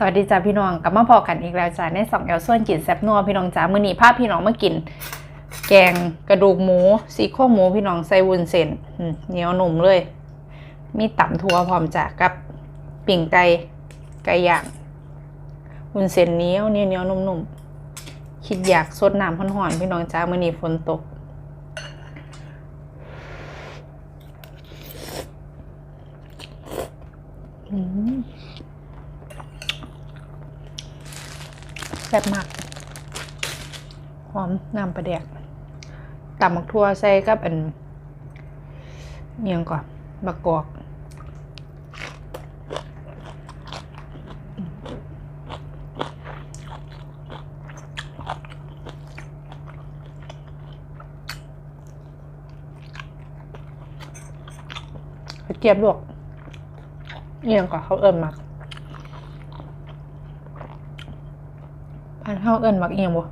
สวัสดีจ้าพี่น้องกลับมาพอกันอีกแล้วจ้าในสองแอลส่วนกินแซบนัวพี่น้องจ้ามื้อนี้พาพพี่น้องมากิน แกงกระดูกหมูสีโครงหมูพี่น้องใส่วุ้นเส้นเหนียวหนุ่มเลย มีตำทั่วพร้อมจ้ากับปิ่งไก่ไก่ย่างวุ้นเส้นเหนียวเหนียวเหนียวนุ่มๆคิดอยากสดน้ำร้อนๆพี่น้องจ้ามื้อนี้ฝนตกอืม แซ่บมาก หอมน้ำปลาแดกตำมักทั่วใส่กับอันเมียงก่อนบักกอกกระเจี๊ยบลวกเมียงก่อนเขาเอิญมักอัน เขาเอิญมักเอียงบ่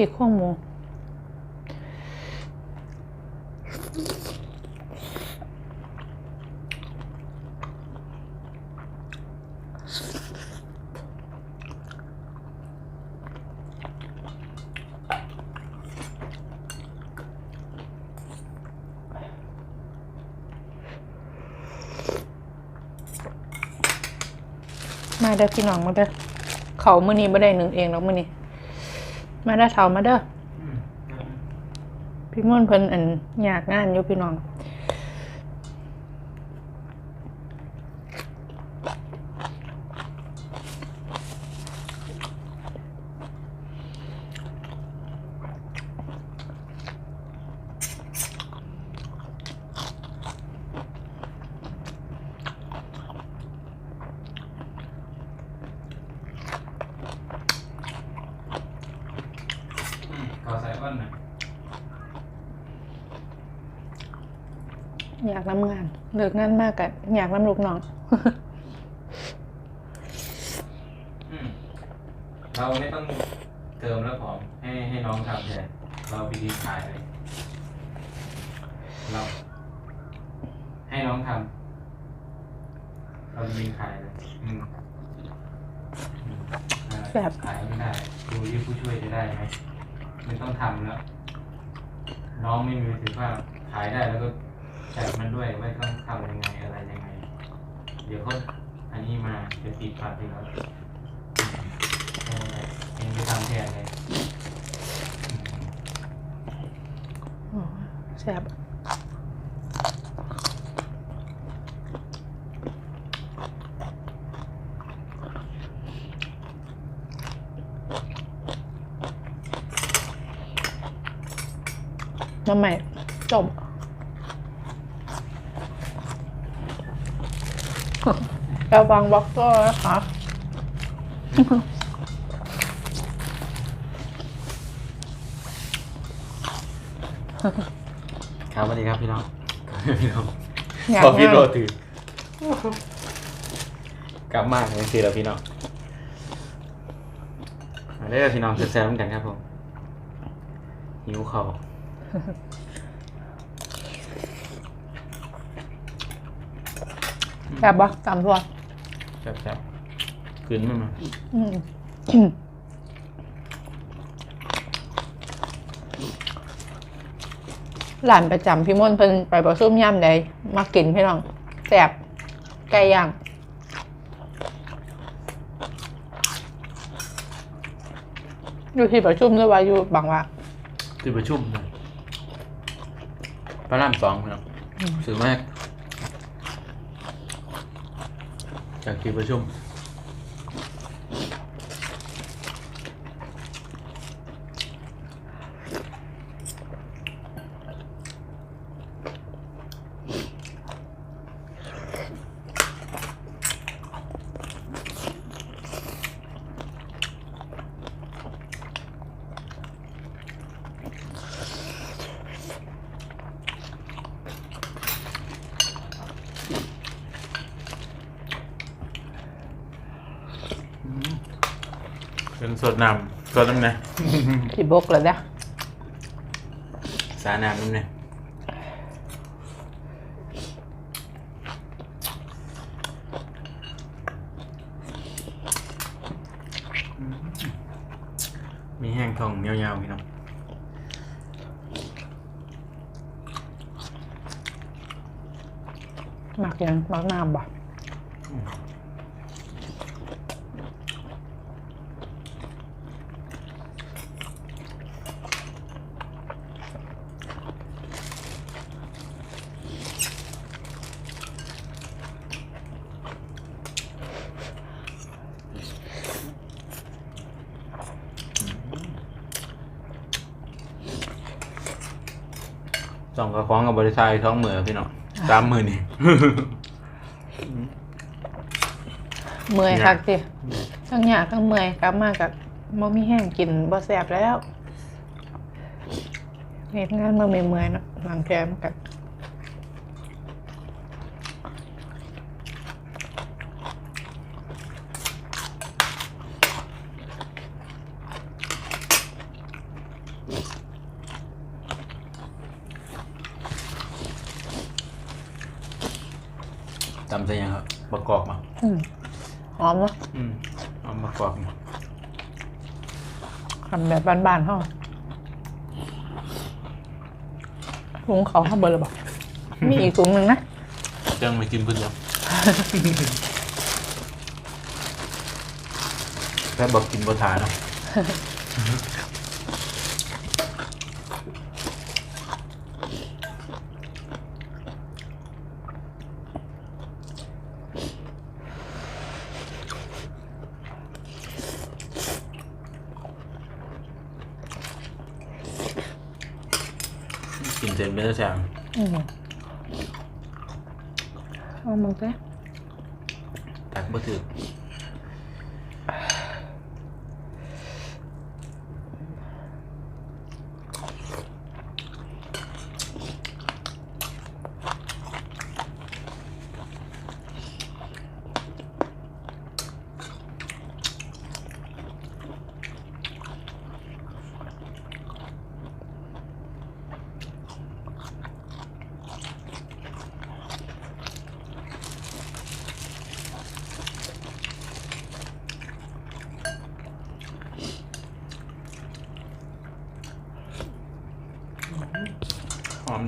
สี่โครงหมูมาเด้อพี่น้องมาเด้อเขามือนี้ไม่ได้หนึ่งเองหรอกมื้อนี้ มาได้อเท่ามาเด้อพี่ม่วนเพิ่นอันอยากงานอยู่พี่น้อง ข อใส่อ้อนหน่อยอยากน้ำงานเลิกงานมากกะอยากน้ำลูกน้อง อืมเราไม่ต้องเติมแล้วผอมให้ให้น้องทำแทนเราไปดีขายเลย เรา ให้น้องทำเราไปดีขายเลยอืมอืมอ่าแบบ ขายไม่ได้ดูที่ผู้ช่วยจะได้ไหม ไม่ต้องทำแล้ว น้องไม่มีถือว่าขายได้แล้วก็แจกมันด้วยว่าต้องทำยังไงอะไรยังไง เดี๋ยวเขาอันนี้มาจะติดปัดไปแล้วเองไปทำแทนเลยอ๋อแซ่บ น้ำใหม่จบแอลบางบล็อกเกอร์นะคะครับสวัสดีครับพี่น้องพี่น้องอยากพอพี่งานโรถือกลับมากเลยคือเราพี่น้องมาได้อพี่น้องแซมๆกันครับผมหิวคอ แบบบ่ตามตัวแซ่บๆคืนมันมาอืมหลานประจำพี่ม่นเพิ่นไปประชุมย่ำใดมากินพี่น้องแซ่บไก่ย่างอยู่ที่ประชุมหรือว่าอยู่บางว่าคือประชุมนะ พระรามสองพี่น้องสื่อมาก จากที่ประชุม สดน้ำสดน้ำนะสิบกแล้วนะสาน้ำน้ำเนี่ยมีแห้งทองยาวๆพี่น้องหมักยังหมักน้ำบ่ สองกระคล้องกับบริษัทท้องมือพี่น้องสามมือนี่ เมื่อยยากคักสิทั้งหยากทั้งเมื่อยกลับมากับบ่มีแห้งกินบ่แซ่บแล้วเฮ็ดงานมาเมื่อยๆเนาะหลังแกมนกัน จำใส่ยังครับประก อบมาอืมหอมเนาะอืมเอาประกอบมาทำแบบบ้านๆเฮาถุงเขาเฮาเบิดแล้วบ่มีอีกถุงหนึงนะเจ้งไปกินเพื่อนเดียวแค่บอกกินบทาเนาะ กินเสร็จไม่ได้แซงอืมเอามึงเต้ตักบ่ถือ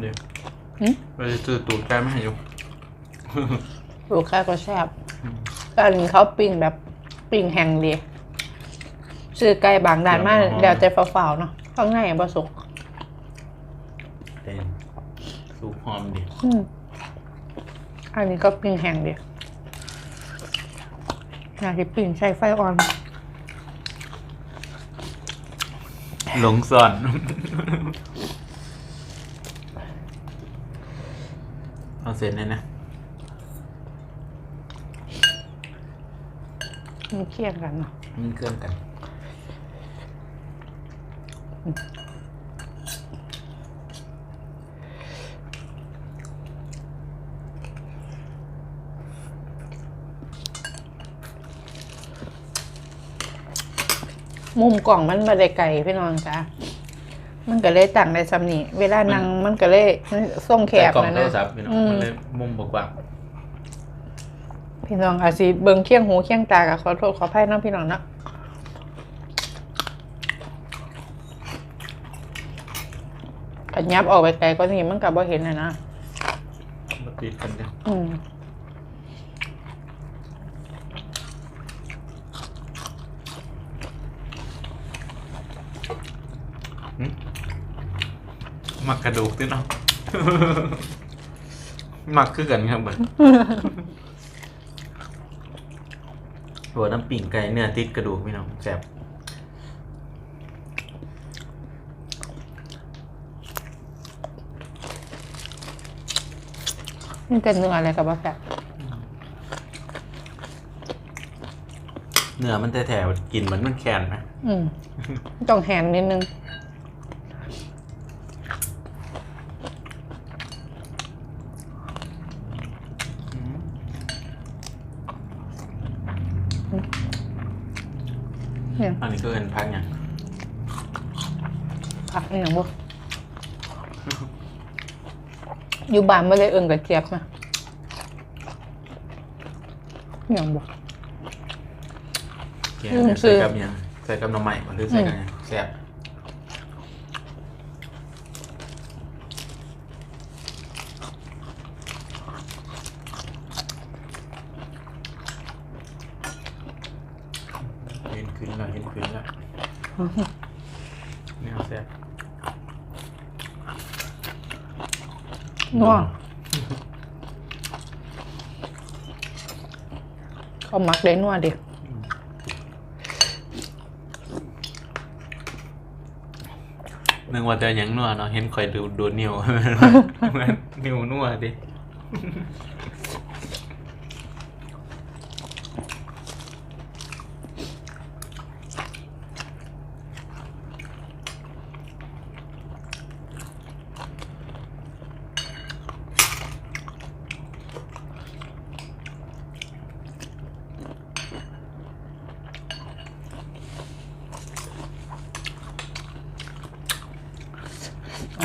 ดีหืมเราจะซื้อตูดไก่มาให้อยู่ ลูกค้าก็แซ่บกันเขาปิ้งแบบปิ้งแห้งดีซื้อไก่บางด่านมาเดี๋ยวจะฝ่าวๆเนาะข้างในบ่สุกเป็นสูปหอมดีอืมอันนี้ก็ปิ้งแห้งดีอยากที่ปิ้งใช้ไฟอ่อน หลงซ่อน เอาเสร็จเลยนะมันเคี่ยงกันเนาะมันเครื่องกันมุมกล่องมันมาได้ไกลพี่น้องจ้า มันก็เลยตั้งได้ซ้ำนี่เวลานั่งมันก็เลยส่งแคบใส่กล่องนะโทนะรศัพท์พี่น้องอืม มันเลยมุมบกว่าพี่น้องอาจสิเบิ่งเคียงหูเคียงตากับขอโทษขออภัยเน้องพี่น้องเนาะอันยับออกไปไกลก็นี่มันกับบ่เห็นนะนะมาติดกันเดียวอืม มักกระดูกพี่น้องหมักคือกันครับเบิดหัวน้ำปิ่งไก่เนื้อติดกระดูกพี่น้องแซ่บมันเป็นเนื้ออะไรกับบ่แซ่บเนื้อมันแถวๆกินเหมือนมันแคนไหมอืมต้องแหนนิดนึง เนี่ย อันนี่ก็เอินพักอย่างผักอหย่างบ่อยู่บ้านไม่ได้เอิ้นกระเจี๊ยบนะอหย่างบ่ แกงอืมใส่กับหยังใส่กับหน้ำใหม่หรือใส่กับหยังแซ่บเห็นขึ้นแล้วเห็นขึ้นแล้ว เนี่ยแซ่บนัวเขามักได้นัวดินึกว่าจะหยังนัวเนาะเห็นข่อยดูดูนิ้วเหมือนนิ้วนัวดิ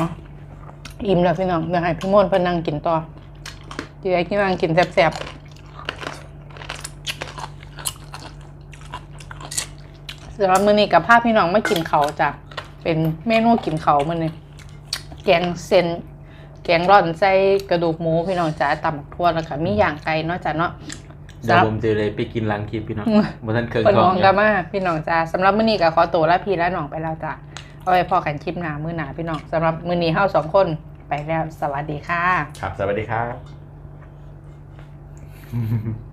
อ๋อ อิ่มแล้วพี่น้องเดี๋ยวให้พี่มนต์เพนนั่งกินต่อเดี๋ยวกินนั่งกินแซ่บๆสำหรับมื้อนี้กับภาพพี่น้องมากินเขาวจ้ะเป็นเมนูกินเขาวมื้อนี้แกงเส้นแกงร่อนใส่กระดูกหมูพี่น้องจ้าตำบักทั่วแล้วก็มีย่างไก่เนาะจ้ะเนาะเดี๋ยวผมจะเลยไปกินล้างคลิปพี่น้องอืมบ่ทันเคิงเปิดท้มอองงอกัยู่นมาพี่น้องจ้าสำหรับมื้อนี้ก็ขอตัวลาพี่และน้องไปแล้วจ้ะเอาไว้พอกันคลิปหน้ามื้อหน้าพี่น้องสำหรับมื้อนี้เฮาสองคน ไปแล้ว สวัสดีค่ะ ครับ สวัสดีครับ